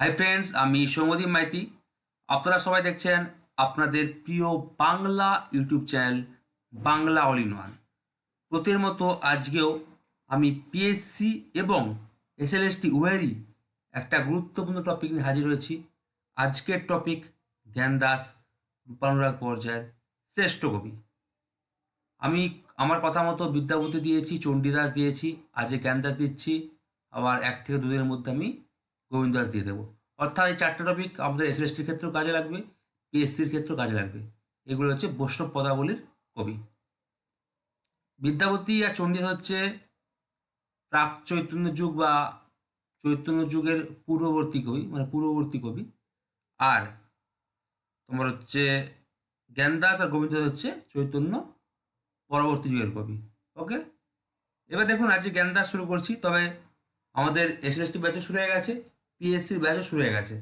Hi friends আমি সৌমদীপ মাইতি। আপনারা সবাই দেখছেন আপনাদের প্রিয় Bangla YouTube channel Bangla all in one. প্রতির মতো আজকেও আমি পিএসসি এবং এসএলএসটি উভয়েরই একটা গুরুত্বপূর্ণ টপিক নিয়ে হাজির হয়েছি। আজকের টপিক জ্ঞান দাস রূপানুরাগ পর্যায়ের শ্রেষ্ঠ কবি। আমি আমার কথা মতো বিদ্যাপতি দিয়েছি, চণ্ডীদাস দিয়েছি আজকে জ্ঞানদাস দিচ্ছি। আবার এক থেকে দুদিনের মধ্যে আমি গোবিন্দ দাস দিয়ে দেবো। অর্থাৎ এই চারটে টপিক আমাদের এসএসটির ক্ষেত্রেও কাজে লাগবে পিএসসির ক্ষেত্রেও কাজে লাগবে। এগুলো হচ্ছে বৈষ্ণব পদাবলীর কবি। বিদ্যাপতি আর চণ্ডীদাস হচ্ছে প্রাক চৈতন্য যুগ বা চৈতন্য যুগের পূর্ববর্তী কবি মানে পূর্ববর্তী কবি। আর তোমার হচ্ছে জ্ঞানদাস আর গোবিন্দ হচ্ছে চৈতন্য পরবর্তী যুগের কবি। ওকে এবার দেখুন, আজকে জ্ঞানদাস শুরু করছি, তবে আমাদের এসএসটি ব্যাচও শুরু হয়ে গেছে। পিএসসির ব্যাচও শুরু হয়ে গেছে।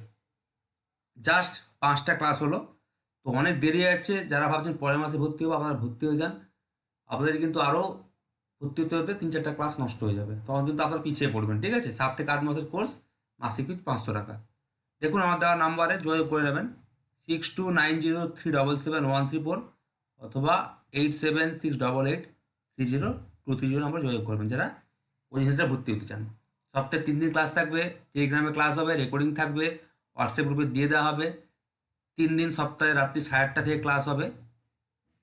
জাস্ট পাঁচটা ক্লাস হলো। তো অনেক দেরি যাচ্ছে। যারা ভাবছেন পরের মাসে ভর্তি হব, আপনারা ভর্তি হয়ে যান। আপনাদের কিন্তু আরও ভর্তি হতে হতে তিন চারটা ক্লাস নষ্ট হয়ে যাবে। তখন কিন্তু আপনারা পিছিয়ে পড়বেন, ঠিক আছে? সাত থেকে আট মাসের কোর্স মাসিক ফিস পাঁচশো টাকা। দেখুন, আমার দেওয়া নাম্বারে যোগাযোগ করে নেবেন। Six two nine zero three double seven one three four অথবা eight seven six double eight three zero two three zero number যোগাযোগ করবেন। যারা ওই সেন্টারে ভর্তি হতে চান। সপ্তাহে তিন দিন ক্লাস থাকবে টেলিগ্রামে ক্লাস হবে রেকর্ডিং থাকবে হোয়াটসঅ্যাপ গ্রুপে দিয়ে দেওয়া হবে। তিন দিন সপ্তাহে রাত্রি সাড়ে আটটা থেকে ক্লাস হবে।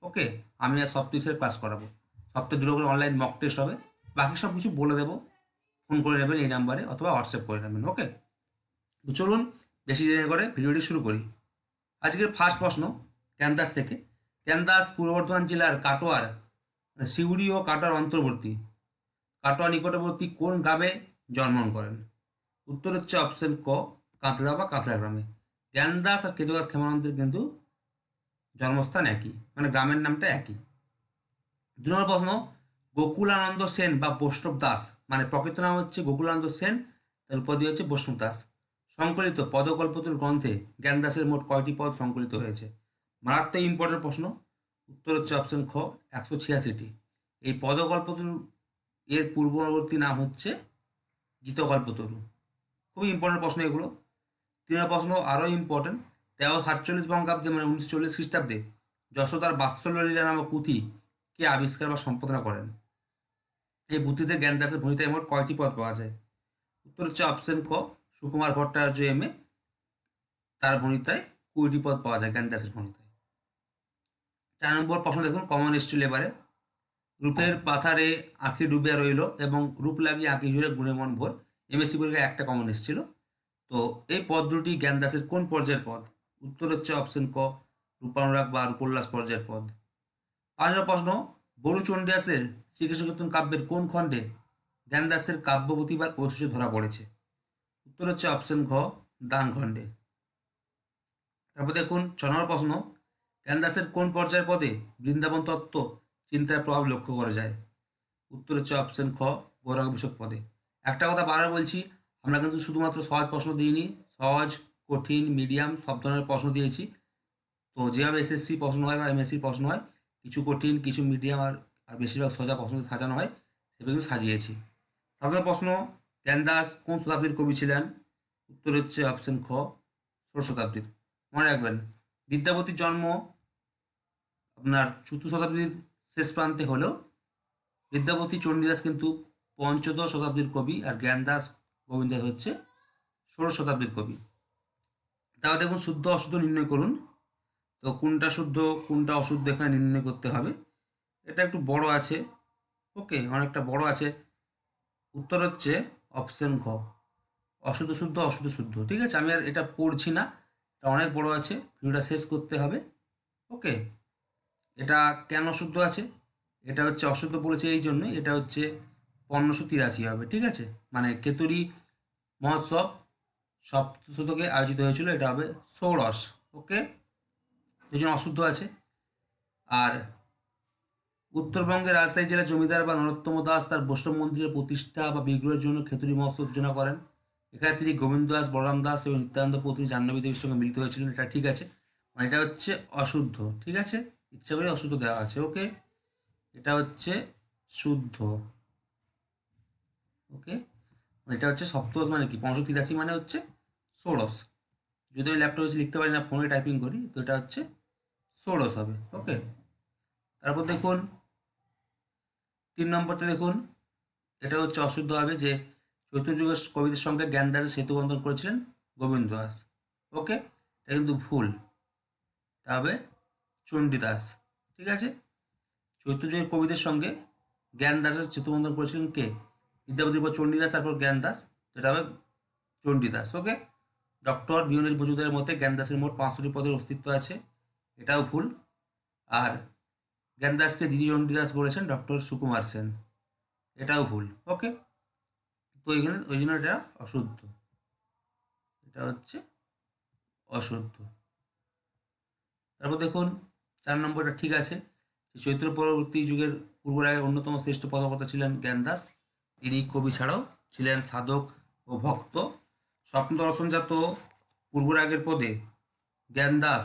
ওকে আমি আর সব বিষয়ের ক্লাস করাবো। সপ্তাহে দুটো করে অনলাইন মক টেস্ট হবে। বাকি সব কিছু বলে দেবো। ফোন করে নেবেন এই নাম্বারে অথবা হোয়াটসঅ্যাপ করে নেবেন। ওকে তো চলুন, বেশি দেরি করে ভিডিওটি শুরু করি। আজকের ফার্স্ট প্রশ্ন ক্যান্দাস থেকে। ক্যান্দাস পূর্ব বর্ধমান জেলার কাটোয়ার মানে সিউড়ি ও কাটোয়ার অন্তর্বর্তী। কাটোয়া নিকটবর্তী কোন গ্রামে জন্মগ্রহণ করেন। উত্তর হচ্ছে অপশন ক কাতলা বা কাতলা গ্রামে জ্ঞানদাস আর কেতুদাস ক্ষেমানন্দের কিন্তু জন্মস্থান একই মানে গ্রামের নামটা একই। দু নম্বর প্রশ্ন, গোকুলানন্দ সেন বা বৈষ্ণব দাস মানে প্রকৃত নাম হচ্ছে গোকুলানন্দ সেন, তার উপাধি হচ্ছে বৈষ্ণব দাস। সংকলিত পদকল্পতুর গ্রন্থে জ্ঞানদাসের মোট কয়টি পদ সংকলিত হয়েছে? মারাত্মক ইম্পর্টেন্ট প্রশ্ন, উত্তর হচ্ছে অপশন খ, একশো ছিয়াশিটি। এই পদকল্পতরু এর পূর্ববর্তী নাম হচ্ছে গীতকল্পতরু খুবই ইম্পর্টেন্ট প্রশ্ন এগুলো। তিন প্রশ্ন আরও ইম্পর্টেন্ট তেরো সাতচল্লিশ বঙ্গাব্দে মানে উনিশশো চল্লিশ খ্রিস্টাব্দে যশোদার বাৎসল্য লীলা নামক পুঁথি কে আবিষ্কার বা সম্পাদনা করেন? এই পুঁথিতে জ্ঞানদাসের ভূমিতায় মোট কয়টি পদ পাওয়া যায়? উত্তর হচ্ছে অপশন ক, সুকুমার ভট্টাচার্য এম এ তার ভূমিতায় কুড়িটি পদ পাওয়া যায় জ্ঞানদাসের ভূমিতায় চার নম্বর প্রশ্ন দেখুন কমন এসছিল এবারে রূপের পাথারে আঁখি ডুবিয়া রইল এবং রূপ লাগিয়ে আঁকি জুড়ে গুণে মন ভোর। এমএসসি পরীক্ষায় একটা কমন এসেছিল তো এই পদ দুটি জ্ঞানদাসের কোন পর্যায়ের পদ? উত্তর হচ্ছে অপশন ক, রূপানুরাগ বা রূপোল্লাস পর্যায়ের পদ। পাঁচ প্রশ্ন, বরু চণ্ডীদাসের শ্রীকৃষ্ণ কীর্তন কাব্যের কোন খণ্ডে জ্ঞানদাসের কাব্য প্রতিভার ঐশ্বর্য ধরা পড়েছে? উত্তর হচ্ছে অপশন ঘ, দান খণ্ডে। তারপর দেখুন, ছ নম্বর প্রশ্ন, জ্ঞানদাসের কোন পর্যায়ের পদে বৃন্দাবন তত্ত্ব চিন্তার প্রভাব লক্ষ্য করা যায়। উত্তর হচ্ছে অপশন খ, গৌরাঙ্গ বিষক পদে। একটা কথা বারবার বলছি, আমরা কিন্তু শুধুমাত্র সহজ প্রশ্ন দিইনি, সহজ, কঠিন মিডিয়াম সব ধরনের প্রশ্ন দিয়েছি। তো যেভাবে এসএসসি প্রশ্ন হয় বা এমএসসি প্রশ্ন হয়, কিছু কঠিন, কিছু মিডিয়াম আর আর বেশিরভাগ সোজা প্রশ্ন সাজানো হয় সেগুলো কিন্তু সাজিয়েছি। সাধারণ প্রশ্ন, জ্ঞানদাস কোন শতাব্দীর কবি ছিলেন? উত্তর হচ্ছে অপশন খ, ষোড়শ শতাব্দীর। মনে রাখবেন, বিদ্যাপতির জন্ম আপনার চতুর্থ শতাব্দীর শেষ প্রান্তে হলেও বিদ্যাপতি চণ্ডীদাস কিন্তু পঞ্চদশ শতাব্দীর কবি আর জ্ঞানদাস গোবিন্দ হচ্ছে ষোড়শ শতাব্দীর কবি। তারপর দেখুন শুদ্ধ অশুদ্ধ নির্ণয় করুন। তো কোনটা শুদ্ধ, কোনটা অশুদ্ধ এখানে নির্ণয় করতে হবে। এটা একটু বড় আছে। ওকে অনেকটা বড় আছে। উত্তর হচ্ছে অপশন ঘ। অশুদ্ধ শুদ্ধ অশুদ্ধ শুদ্ধ। ঠিক আছে? আমি আর এটা পড়ছি না। এটা অনেক বড় আছে। ভিডিওটা শেষ করতে হবে। ওকে এটা কেন অশুদ্ধ আছে? এটা হচ্ছে অশুদ্ধ বলেছে এই জন্যই, এটা হচ্ছে পনেরোশো তিরাশি হবে, ঠিক আছে? মানে কেতুরি মহোৎসব সপ্তম শতকে আয়োজিত হয়েছিল, এটা হবে ষোড়শ ওকে এই জন্য অশুদ্ধ আছে। আর উত্তরবঙ্গের রাজশাহী জেলার জমিদার বা নরোত্তম দাস তার বৈষ্ণব মন্দিরের প্রতিষ্ঠা বা বিগ্রহের জন্য খেতুরি মহোৎসব সূচনা করেন। এখানে তিনি গোবিন্দ দাস, বলরাম দাস এবং নিত্যানন্দ পত্নী জাহ্নবী দেবীর সঙ্গে মিলিত হয়েছিলেন, এটা ঠিক আছে। মানে এটা হচ্ছে অশুদ্ধ, ঠিক আছে? ইচ্ছা করে অশুদ্ধ দেওয়া আছে, ওকে? এটা হচ্ছে শুদ্ধ। ওকে? এটা হচ্ছে সপ্তদশ মানে কি? পনেরোশো তিরাশি মানে হচ্ছে ষোড়শ। যদি আমি ল্যাপটপে লিখতে পারি না ফোনে টাইপিং করি, তো এটা হচ্ছে ষোড়শ হবে, ওকে? তারপর দেখুন, তিন নম্বরটা দেখুন। এটা হচ্ছে অশুদ্ধ হবে যে চৈতন্য যুগের কবিদের সঙ্গে জ্ঞানদাসের সেতু বন্ধন করেছিলেন গোবিন্দ দাস, ওকে? এটা কিন্তু ভুল। হবে চণ্ডীদাস ঠিক আছে? চৈতন্য কবিদের সঙ্গে জ্ঞান দাসের সেতু বন্ধন করেছিলেন কে? বিদ্যাপতির পর চণ্ডীদাস তারপর জ্ঞান দাস এটা হবে চণ্ডীদাস ওকে ডক্টর বিউনিল মজুমদারের মতে জ্ঞানদাসের মোট পাঁচশোটি পদের অস্তিত্ব আছে, এটাও ভুল। আর জ্ঞানদাসকে দিদি চণ্ডীদাস বলেছেন ডক্টর সুকুমার সেন, এটাও ভুল ওকে তো এখানে ওই জন্য এটা অশুদ্ধ। এটা হচ্ছে অশুদ্ধ। তারপর দেখুন চার নম্বরটা ঠিক আছে। চৈত্র পরবর্তী যুগের পূর্বরাগের অন্যতম শ্রেষ্ঠ পদকর্তা ছিলেন জ্ঞানদাস তিনি কবি ছাড়াও ছিলেন সাধক ও ভক্ত। স্বপ্ন দর্শনজাত পূর্বরাগের পদে জ্ঞানদাস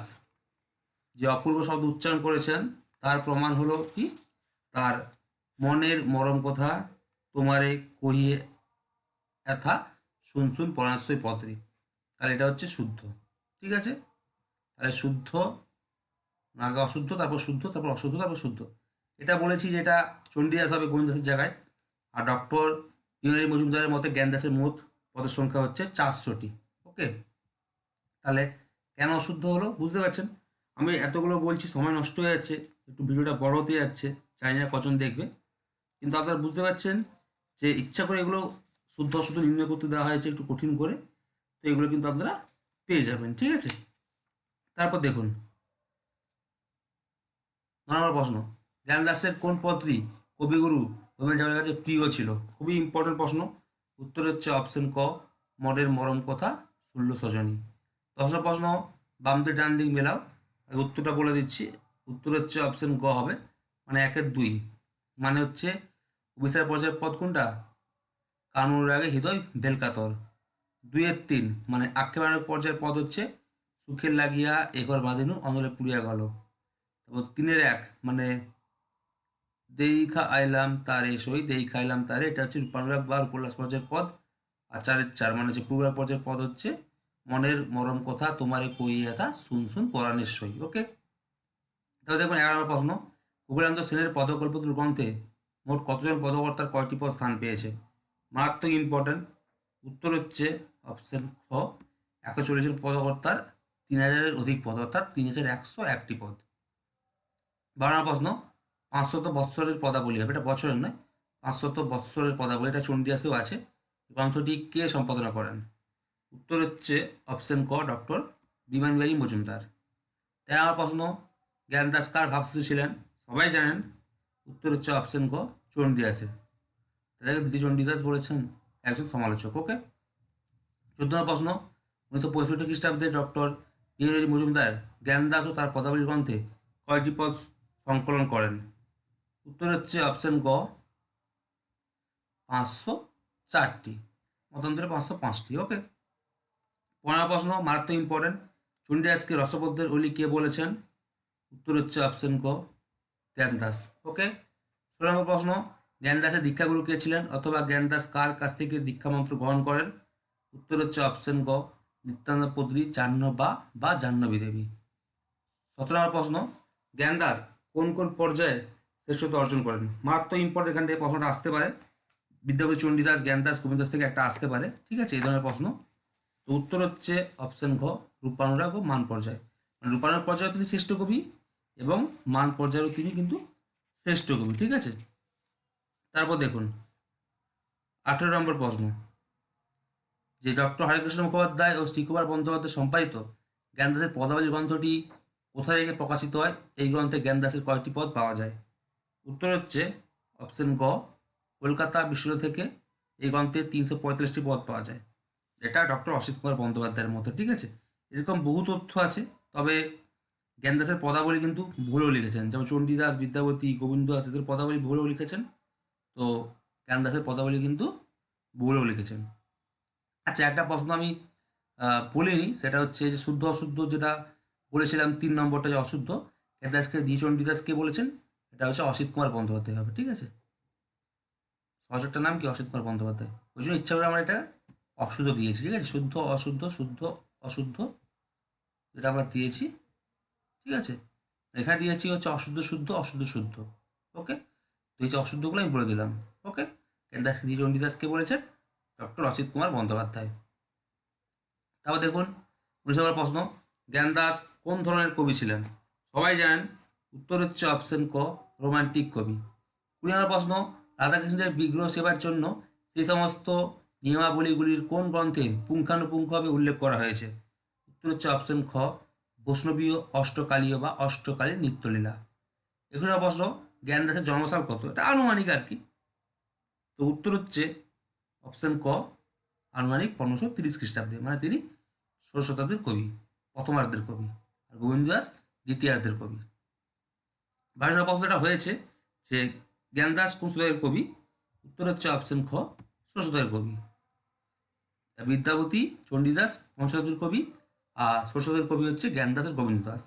যে অপূর্ব শব্দ উচ্চারণ করেছেন, তার প্রমাণ হলো কি? তার মনের মরম কথা তোমারে কহিয়ে এথা শুন শুন পরাশয় পত্রী। তাহলে এটা হচ্ছে শুদ্ধ। ঠিক আছে? তাহলে শুদ্ধ আগে অশুদ্ধ, তারপর শুদ্ধ, তারপর অশুদ্ধ, তারপর শুদ্ধ। এটা বলেছি যে এটা চণ্ডীদাস হবে গোবিন্দাসের জায়গায়। আর ডক্টর ইউনারি মজুমদারের মতে জ্ঞানদাসের মোট পদের সংখ্যা হচ্ছে চারশোটি। ওকে? তাহলে কেন অশুদ্ধ হলো? বুঝতে পারছেন? আমি এতগুলো বলছি, সময় নষ্ট হয়ে যাচ্ছে। একটু ভিডিওটা বড় হতে যাচ্ছে। চাই না কজন দেখবে। কিন্তু আপনারা বুঝতে পারছেন যে ইচ্ছা করে এগুলো শুদ্ধ, অশুদ্ধ নির্ণয় করতে দেওয়া হয়েছে একটু কঠিন করে। তো এগুলো কিন্তু আপনারা পেয়ে যাবেন, ঠিক আছে? তারপর দেখুন। নম্বর প্রশ্ন। জ্ঞানদাসের কোন পদটি কবিগুরু রবীন্দ্র ঠাকুরের কাছে প্রিয় ছিল? খুবই ইম্পর্টেন্ট প্রশ্ন। উত্তর হচ্ছে অপশন ক মরের মরম কথা শুনল সজনী। দশ প্রশ্ন বামদের ডান দিক মেলাও। উত্তরটা বলে দিচ্ছি। উত্তর হচ্ছে অপশন গ হবে মানে একের দুই। মানে হচ্ছে অফিসার পর্যায়ের পদ কোনটা? কানুর আগে হৃদয়, ভেলকাতর। দুইয়ের তিন মানে আক্ষেপণের পর্যায়ের পদ হচ্ছে, সুখের লাগিয়া এঘর বাঁধিনু অনলে পুড়িয়া গেল। তারপর তিনের এক মানে দেইখা আইলাম তারে, সই দেইখা আইলাম তারে, এটা হচ্ছে রূপানুরাগ বা উপল্লাস পর্যায়ের পদ। আর চারের চার মানে হচ্ছে পূর্ব পর্যায়ের পদ হচ্ছে, মনের মরম কথা তোমারে কইয়া থা শুন শুন পরাণের সই, ওকে? তাহলে দেখুন, এগারো নম্বর প্রশ্ন। কবিরান্ত সেনের পদকল্প গ্রন্থে মোট কতজন পদকর্তার কয়টি পদ স্থান পেয়েছে? মারাত্মক ইম্পর্ট্যান্ট উত্তর হচ্ছে অপশন খ। একশো চল্লিশ পদকর্তার, তিন হাজারের অধিক পদ, অর্থাৎ তিন হাজার একশো একটি পদ। বারো প্রশ্ন, পাঁচশত বৎসরের পদাবলী হবে, এটা বছরের নয়, পাঁচশত বৎসরের পদাবলী, এটা চণ্ডীদাসেও আছে গ্রন্থটি কে সম্পাদনা করেন? উত্তর হচ্ছে অপশন ক, ডক্টর বিমান বিহারী মজুমদার। আমার প্রশ্ন জ্ঞানদাস কার ভাবশ্রী ছিলেন, সবাই জানেন, উত্তর হচ্ছে অপশন ক, চণ্ডীদাসের। তাদেরকে দিদি চণ্ডীদাস বলেছেন, একজন সমালোচক, ওকে? চোদ্দ প্রশ্ন, উনিশশো পঁয়ষট্টি খ্রিস্টাব্দে ডক্টর বিহারী মজুমদার জ্ঞানদাস ও তার পদাবলী গ্রন্থে কয়টি পদ সংকলন করেন। উত্তর হচ্ছে অপশন গ। পাঁচশো চারটি। মতান্তরে পাঁচশো পাঁচটি ওকে পনেরো প্রশ্ন, মারাত্মক ইম্পর্টেন্ট চণ্ডীদাসকে রসবদ্ধের অলি কে বলেছেন? উত্তর হচ্ছে অপশন ক জ্ঞানদাস ওকে ষোলো নম্বর প্রশ্ন জ্ঞানদাসের দীক্ষাগুরু কে ছিলেন অথবা জ্ঞানদাস কার কাছ থেকে দীক্ষামন্ত্র গ্রহণ করেন? উত্তর হচ্ছে অপশন গ, নিত্যানন্দ পদ্রী জাহ্ন বা জাহ্নবী দেবী। সতেরো নম্বর প্রশ্ন জ্ঞানদাস কোন কোন পর্যায়ে শ্রেষ্ঠত্ব অর্জন করেন? মারাত্মক ইম্পর্টেন্ট এখান থেকে প্রশ্নটা আসতে পারে। বিদ্যাপতি, চণ্ডীদাস, জ্ঞানদাস গোবিন্দাস থেকে একটা আসতে পারে। ঠিক আছে, এই ধরনের প্রশ্ন। তো উত্তর হচ্ছে অপশন ঘ, রূপানুরাগ ও মান পর্যায়। মানে রূপানুরাগ পর্যায়ে তিনি শ্রেষ্ঠ কবি এবং মান পর্যায়েও তিনি কিন্তু শ্রেষ্ঠ কবি, ঠিক আছে? তারপর দেখুন, আঠেরো নম্বর প্রশ্ন। যে ডক্টর হরেকৃষ্ণ মুখোপাধ্যায় ও শ্রীকুমার বন্দ্যোপাধ্যায় সম্পাদিত জ্ঞানদাসের পদাবলী গ্রন্থটি কোথায় থেকে প্রকাশিত হয়? এই গ্রন্থে জ্ঞানদাসের কয়েকটি পদ পাওয়া যায়। উত্তর হচ্ছে অপশন গ, কলকাতা বিশ্ববিদ্যালয় থেকে এই গ্রন্থে তিনশো পঁয়তাল্লিশটি পদ পাওয়া যায়। এটা ডক্টর অসিত কুমার বন্দ্যোপাধ্যায়ের মতো, ঠিক আছে? এরকম বহু তথ্য আছে, তবে জ্ঞানদাসের পদাবলী কিন্তু ভুলও লিখেছেন। যেমন চণ্ডীদাস বিদ্যাপতি গোবিন্দ দাস, এদের পদাবলী ভুলও লিখেছেন। তো জ্ঞানদাসের পদাবলী কিন্তু ভুলও লিখেছেন। আচ্ছা একটা প্রশ্ন আমি বলিনি, সেটা হচ্ছে যে শুদ্ধ অশুদ্ধ যেটা বলেছিলাম তিন নম্বরটা যে অশুদ্ধ জ্ঞানদাসকে দ্বি চণ্ডীদাসকে বলেছেন, এটা হচ্ছে অসিত কুমার বন্দ্যোপাধ্যায় হবে, ঠিক আছে? সহযোগটার নাম কি? অসিত কুমার বন্দ্যোপাধ্যায়। ওই জন্য ইচ্ছা করে আমরা এটা অশুদ্ধ দিয়েছি, ঠিক আছে? শুদ্ধ, অশুদ্ধ শুদ্ধ, অশুদ্ধ, যেটা আমরা দিয়েছি, ঠিক আছে? এখানে দিয়েছি হচ্ছে অশুদ্ধ, শুদ্ধ অশুদ্ধ, শুদ্ধ, ওকে? তো এই যে অশুদ্ধগুলো আমি বলে দিলাম, ওকে? কেন্দ্রাস দি চণ্ডীদাসকে বলেছেন ডক্টর অচিত কুমার বন্দ্যোপাধ্যায়। তারপর দেখুন, উনিশ নম্বর প্রশ্ন, জ্ঞানদাস কোন ধরনের কবি ছিলেন? সবাই জানেন উত্তর হচ্ছে অপশন ক, রোমান্টিক কবি। কুড়ি নম্বর প্রশ্ন, রাধাকৃষ্ণের বিগ্রহ সেবার জন্য সেই সমস্ত নিয়মাবলীগুলির কোন গ্রন্থে পুঙ্খানুপুঙ্খভাবে উল্লেখ করা হয়েছে? উত্তর হচ্ছে অপশন খ, বৈষ্ণবীয় অষ্টকালীয় বা অষ্টকালীর নিত্যলীলা। নম্বর প্রশ্ন জ্ঞানদাসের জন্মসাল কত? এটা আনুমানিক আর কি। তো উত্তর হচ্ছে অপশন ক, আনুমানিক পনেরোশো তিরিশ খ্রিস্টাব্দে মানে তিনি ষোড়শ শতাব্দীর কবি প্রথমার্ধের কবি। আর গোবিন্দ দাস দ্বিতীয়ার্ধের কবি। নম্বর প্রশ্নটা হয়েছে যে জ্ঞানদাস কোন শতকের কবি উত্তর হচ্ছে অপশন খ শতকের কবি। বিদ্যাপতি চণ্ডীদাস পঞ্চশতাব্দীর কবি, আর শতকের কবি হচ্ছে জ্ঞানদাসের গোবিন্দ দাস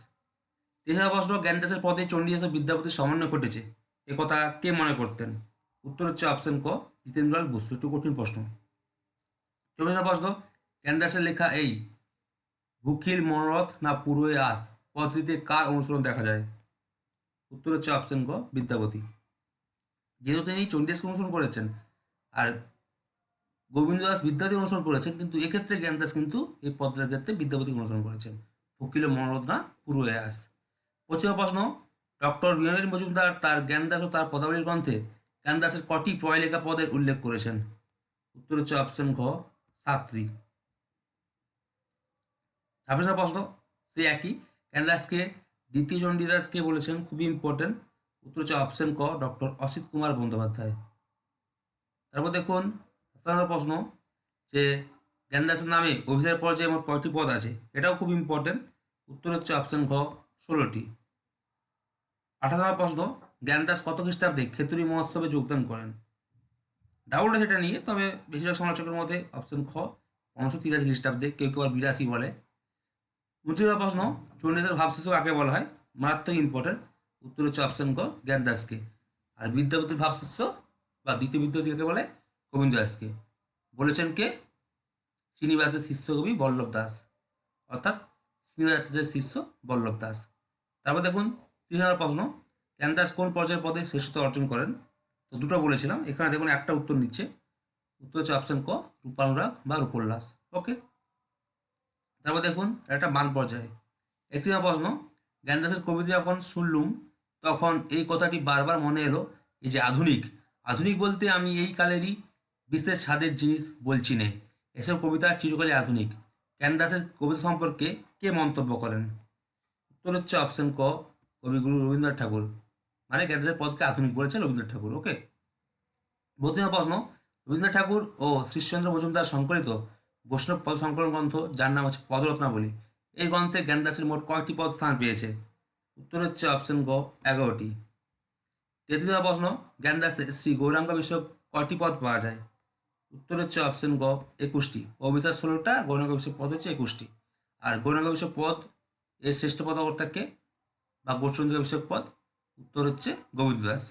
তেসরা প্রশ্ন, জ্ঞানদাসের পদে চণ্ডীদাস ও বিদ্যাপতির সমন্বয় ঘটেছে। এ কথা কে মনে করতেন? উত্তর হচ্ছে অপশন ক, জিতেন্দ্রলাল বসু। একটু কঠিন প্রশ্ন। চব্বিশ প্রশ্ন, জ্ঞানদাসের লেখা এই ভুখিল মনোরথ না পূর্বে আস? পদ্ধতিতে কার অনুসরণ দেখা যায়? উত্তর হচ্ছে অপশন ক, বিদ্যাপতি। যেহেতু তিনি চণ্ডীদাসকে অনুসরণ করেছেন আর গোবিন্দ দাস বিদ্যাপতি অনুসরণ করেছেন, কিন্তু এক্ষেত্রে জ্ঞানদাস কিন্তু এই পদটার ক্ষেত্রে বিদ্যাপতিকে অনুসরণ করেছেন। ভুকিল মনোরথ না পূর্বে আস। পশ্চিম প্রশ্ন, ডক্টর বিনোদিনী মজুমদার তার জ্ঞানদাস ও তার পদাবলীর গ্রন্থে জ্ঞানদাসের কটি প্রয়লিকা পদের উল্লেখ করেছেন? উত্তর হচ্ছে অপশন ঘ সাতটি ছাব্বিশ নম্বর প্রশ্ন সেই একই। জ্ঞানদাসকে দ্বিতীয় চণ্ডীদাসকে বলেছেন, খুবই ইম্পর্টেন্ট উত্তর হচ্ছে অপশন ক ডক্টর অসিত কুমার বন্দ্যোপাধ্যায়। তারপর দেখুন সাত নম্বর প্রশ্ন, যে জ্ঞানদাসের নামে অভিযানের পর্যায়ে মোট কয়টি পদ আছে? এটাও খুব ইম্পর্টেন্ট উত্তর হচ্ছে অপশন ঘ ষোলোটি। আঠারো নম্বর প্রশ্ন জ্ঞানদাস কত খ্রিস্টাব্দে খেতুরি মহোৎসবে যোগদান করেন? ডাউটটা সেটা নিয়ে, তবে বেশিরভাগ সমালোচকের মধ্যে অপশন খ পনেরোশো তিরাশি খ্রিস্টাব্দে, কেউ কেউ আর বিরাশি বলে। নম্বর প্রশ্ন চণ্ডীদাসের ভাবশিষ্য কাকে বলা হয়? মারাত্মক ইম্পর্টেন্ট উত্তর হচ্ছে অপশন ক, জ্ঞানদাসকে। আর বিদ্যাপতির ভাবশিষ্য বা দ্বিতীয় বিদ্যাপতি কাকে বলে? গোবিন্দ দাসকে বলেছেন কে? শ্রীনিবাসের শিষ্য কবি বল্লভ দাস। অর্থাৎ শ্রীনিবাসের শিষ্য বল্লভ দাস। তারপর দেখুন তিন নম্বর প্রশ্ন। জ্ঞানদাস কোন পর্যায়ের পদে শ্রেষ্ঠত্ব অর্জন করেন? তো দুটো বলেছিলাম। এখানে দেখুন, একটা উত্তর নিচ্ছে। উত্তর হচ্ছে অপশন ক, রূপানুরাগ বা রূপোল্লাস। ওকে তারপর দেখুন, একটা মান পর্যায়ে। একটি নম্বর প্রশ্ন, জ্ঞানদাসের কবিতা যখন শুনলুম, তখন এই কথাটি বারবার মনে এলো, এই যে আধুনিক। আধুনিক বলতে আমি এই কালেরই বিশেষ স্বাদের জিনিস বলছি নে। এসব কবিতা চিরকালই আধুনিক। জ্ঞানদাসের কবিতা সম্পর্কে কে মন্তব্য করেন? উত্তর হচ্ছে অপশন ক, কবিগুরু রবীন্দ্রনাথ ঠাকুর। মানে জ্ঞানদাসের পদকে আধুনিক বলেছে রবীন্দ্রনাথ ঠাকুর ওকে প্রথম প্রশ্ন, রবীন্দ্রনাথ ঠাকুর ও শ্রীশচন্দ্র মজুমদার সংকলিত বৈষ্ণব পদ সংকলন গ্রন্থ, যার নাম হচ্ছে পদরত্নাবলী এই গ্রন্থে জ্ঞানদাসের মোট কয়টি পদ স্থান পেয়েছে? উত্তর হচ্ছে অপশন গ, এগারোটি। তৃতীয় প্রশ্ন, জ্ঞানদাসের শ্রী গৌরাঙ্গ বিষয়ক কয়টি পদ পাওয়া যায়? উত্তর হচ্ছে অপশন গ, একুশটি। অবিশ্বাস ষোলোটা, গৌরাঙ্গ বিষয়ক পদ হচ্ছে একুশটি। আর গৌরাঙ্গ বিষয়ক পদ, এর শ্রেষ্ঠ পদকর্তাকে বা গোচন্দ্র বিষয়ক পদ? উত্তর হচ্ছে গোবিন্দ দাস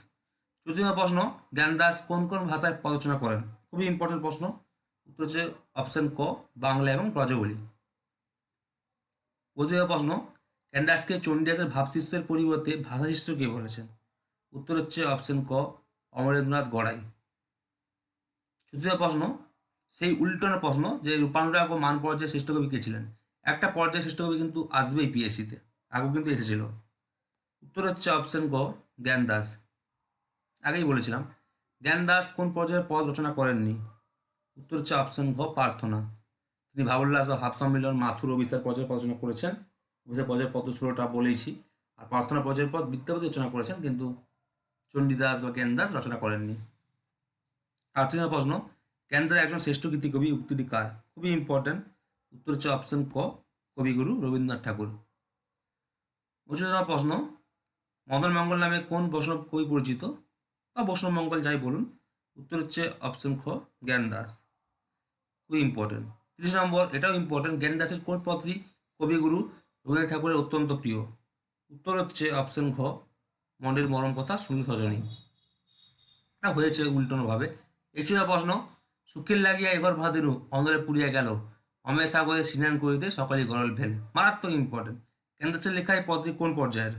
চতুর্থ প্রশ্ন, জ্ঞানদাস কোন কোন ভাষায় পদরচনা করেন? খুবই ইম্পর্টেন্ট প্রশ্ন। উত্তর হচ্ছে অপশন ক, বাংলা এবং ব্রজবলি প্রথম প্রশ্ন জ্ঞানদাসকে চণ্ডীদাসের ভাবশিষ্যের পরিবর্তে ভাষা শিষ্য কে বলেছেন? উত্তর হচ্ছে অপশন ক, অমরেন্দ্রনাথ গড়াই। চতুর্থ প্রশ্ন, সেই উল্টানো প্রশ্ন যে রূপানুরাগ ও মান পর্যায়ে শ্রেষ্ঠ কবি কে ছিলেন? একটা পর্যায়ে শ্রেষ্ঠ কবি কিন্তু আসবেই পিএসসিতে আগেও কিন্তু এসেছিল। উত্তর হচ্ছে অপশন ক জ্ঞান দাস আগেই বলেছিলাম জ্ঞান দাস কোন পর্যায়ে পদ রচনা করেননি? উত্তর হচ্ছে অপশন গ প্রার্থনা। তিনি ভাবুল্লাস বা ভাব সম্মিলন মাথুর অভিসার পর্যায়ে রচনা করেছেন। অভিসার পর্যায়ের পদ ষোলোটা বলেইছি। আর প্রার্থনা পর্যায়ের পদ বিদ্যাপতি রচনা করেছেন, কিন্তু চণ্ডীদাস বা জ্ঞানদাস রচনা করেননি। তিন প্রশ্ন জ্ঞানদাস একজন শ্রেষ্ঠ কীর্তি কবি উক্তিটি কার? খুবই ইম্পর্টেন্ট উত্তর হচ্ছে অপশন ক, কবিগুরু রবীন্দ্রনাথ ঠাকুর। পঁচিশ প্রশ্ন, মদন মঙ্গল নামে কোন বৈষ্ণব কবি পরিচিত? বা বৈষ্ণব মঙ্গল যাই বলুন। উত্তর হচ্ছে অপশন খ, জ্ঞান দাস। খুবই ইম্পর্টেন্ট তিরিশ নম্বর, এটাও ইম্পর্টেন্ট জ্ঞান দাসের কোন পদটি কবিগুরু রবীন্দ্রনাথ ঠাকুরের অত্যন্ত প্রিয়? উত্তর হচ্ছে অপশন ঘ মনের মরম কথা সুনীল সজনী। এটা হয়েছে উল্টানোভাবে একচুয়ালি প্রশ্ন, সুখের লাগিয়া এবার ভাদিনু অন্দরে পুড়িয়া গেল। অমে সাগরে স্নান করিতে সকালে গরল ভেল। মারাত্মক ইম্পর্টেন্ট কেন্দ্রের এই পদটি কোন পর্যায়ের?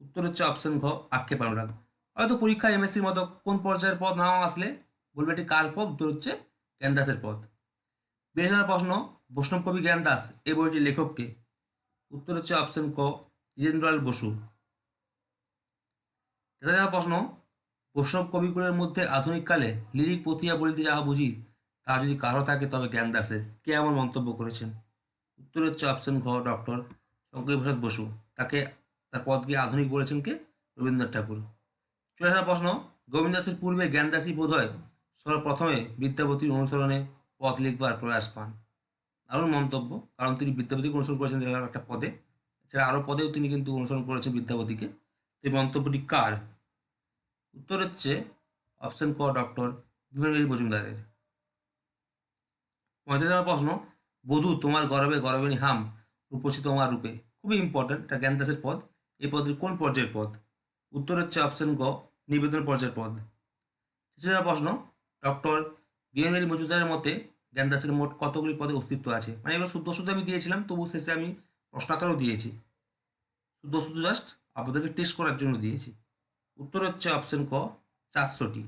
উত্তর হচ্ছে অপশন ঘ, আক্ষেপ অনুরাগ। হয়তো পরীক্ষা এমএসসির মতো কোন পর্যায়ের পদ নাও আসলে বলবে এটি কার পদ? উত্তর হচ্ছে জ্ঞানদাসের পদ। বিশ প্রশ্ন, বৈষ্ণব কবি জ্ঞানদাস এই বইটির লেখককে। উত্তর হচ্ছে অপশন ক দ্বিজেন্দ্রলাল বসু। হাজার প্রশ্ন, বৈষ্ণব কবিগুলোর মধ্যে আধুনিককালে লিরিক পতিয়া বলিতে যাহা বুঝি, তা যদি কারও থাকে তবে জ্ঞানদাসের কে এমন মন্তব্য করেছেন? উত্তর হচ্ছে অপশন ঘ ডক্টর শঙ্করী প্রসাদ বসু। তাকে, তার পদকে আধুনিক বলেছেন কে? রবীন্দ্রনাথ ঠাকুর। চলে চুয়াশা প্রশ্ন, গোবিন্দ দাসের পূর্বে জ্ঞানদাসী বোধ হয় সর্বপ্রথমে বিদ্যাপতির অনুসরণে পদ লিখবার প্রয়াস পান। দারুণ মন্তব্য। কারণ তিনি বিদ্যাপতিকে অনুসরণ করেছেন একটা পদে। এছাড়া আরও পদেও তিনি কিন্তু অনুসরণ করেছেন বিদ্যাপতিকে। এই মন্তব্যটি কার? উত্তর হচ্ছে অপশন ক, ডক্টর বিবেকানন্দ মজুমদারের। পঁয়ত্রিশ নম্বর প্রশ্ন, বধূ তোমার গরবে গরবিনী হাম, রূপসী তোমার রূপে। খুবই ইম্পর্টেন্ট এটা জ্ঞানদাসের পদ। এই পদটি কোন পর্যায়ের পদ? উত্তর হচ্ছে অপশন গ, নিবেদন পর্যায়ের পদ। তৃতীয় প্রশ্ন, ডক্টর বিএনএল মজুমদারের মতে জ্ঞানদাসের মোট কতগুলি পদে অস্তিত্ব আছে? মানে এগুলো শুদ্ধ শুদ্ধ আমি দিয়েছিলাম, তবু শেষে আমি প্রশ্ন আকারেও দিয়েছি। শুদ্ধ শুদ্ধ জাস্ট আপনাদেরকে টেস্ট করার জন্য দিয়েছি। উত্তর হচ্ছে অপশন ক, চারশোটি।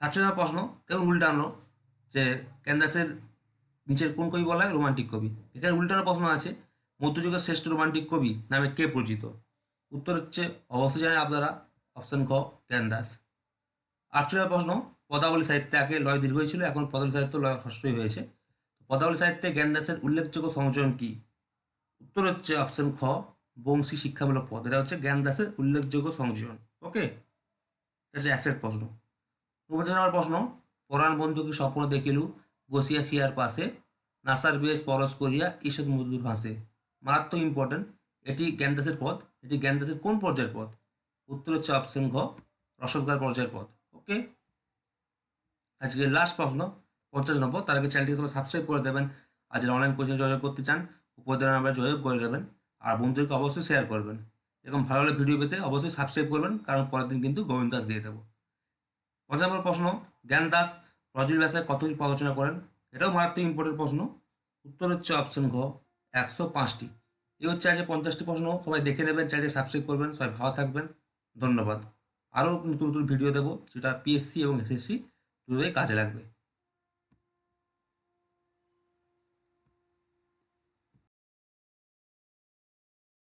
সাতশো প্রশ্ন দেখুন উল্টানো যে ক্যানদাসের নিচের কোন কবি বলা হয়? রোমান্টিক কবি। এখানে উল্টানো প্রশ্ন আছে, মধ্যযুগের শ্রেষ্ঠ রোমান্টিক কবি নামে কে পরিচিত? উত্তর হচ্ছে অবশ্যই জানেন আপনারা অপশন খ জ্ঞানদাস। আটশো প্রশ্ন পদাবলী সাহিত্যে আগে লয় দীর্ঘই ছিল এখন পদাবলী সাহিত্য লয় হ্রস্বই হয়েছে। পদাবলী সাহিত্যে জ্ঞানদাসের উল্লেখযোগ্য সংযোজন কি? উত্তর হচ্ছে অপশন খ, বংশী শিক্ষামূলক পদ। এটা হচ্ছে জ্ঞানদাসের উল্লেখযোগ্য সংযোজন। ওকে এটা হচ্ছে অ্যাসেট প্রশ্ন। নম্বর প্রশ্ন, পরাণ বন্ধুকে স্বপ্ন দেখিলু, বসিয়া সিয়ার পাশে, নাসার বেশ পরশ করিয়া ঈষৎ মধুর ভাসে। মারাত্মক ইম্পর্টেন্ট এটি জ্ঞানদাসের পদ। এটি জ্ঞানদাসের কোন পর্যায়ের পদ? উত্তর হচ্ছে অপশন ঘ রসদগার পর্যায়ের পদ। ওকে আজকে লাস্ট প্রশ্ন, পঞ্চাশ নম্বর, তার আগে চ্যানেলটিকে সবাই সাবস্ক্রাইব করে দেবেন। আর যারা অনলাইন কোচিং যোগাযোগ করতে চান, উপর দেওয়া নাম্বারে যোগাযোগ করে দেবেন আর বন্ধুদেরকে অবশ্যই শেয়ার করবেন। এরকম ভালো ভালো ভিডিও পেতে অবশ্যই সাবস্ক্রাইব করবেন, কারণ পরের দিন কিন্তু গোবিন্দ দাস দিয়ে দেবো। পঞ্চাশ নম্বর প্রশ্ন, জ্ঞান দাস রজনী ব্যাসায় কতটি পদ করেন? এটাও মারাত্মক ইম্পর্টেন্ট প্রশ্ন। উত্তর হচ্ছে অপশন ঘ, একশো পাঁচটি। এই হচ্ছে আজকে পঞ্চাশটি প্রশ্ন। সবাই দেখে নেবেন চ্যানেলটি সাবস্ক্রাইব করবেন। সবাই ভালো থাকবেন। ধন্যবাদ। আরও নতুন নতুন ভিডিও দেবো যেটা পিএসসি এবং এসএসসি দুটোই কাজে লাগবে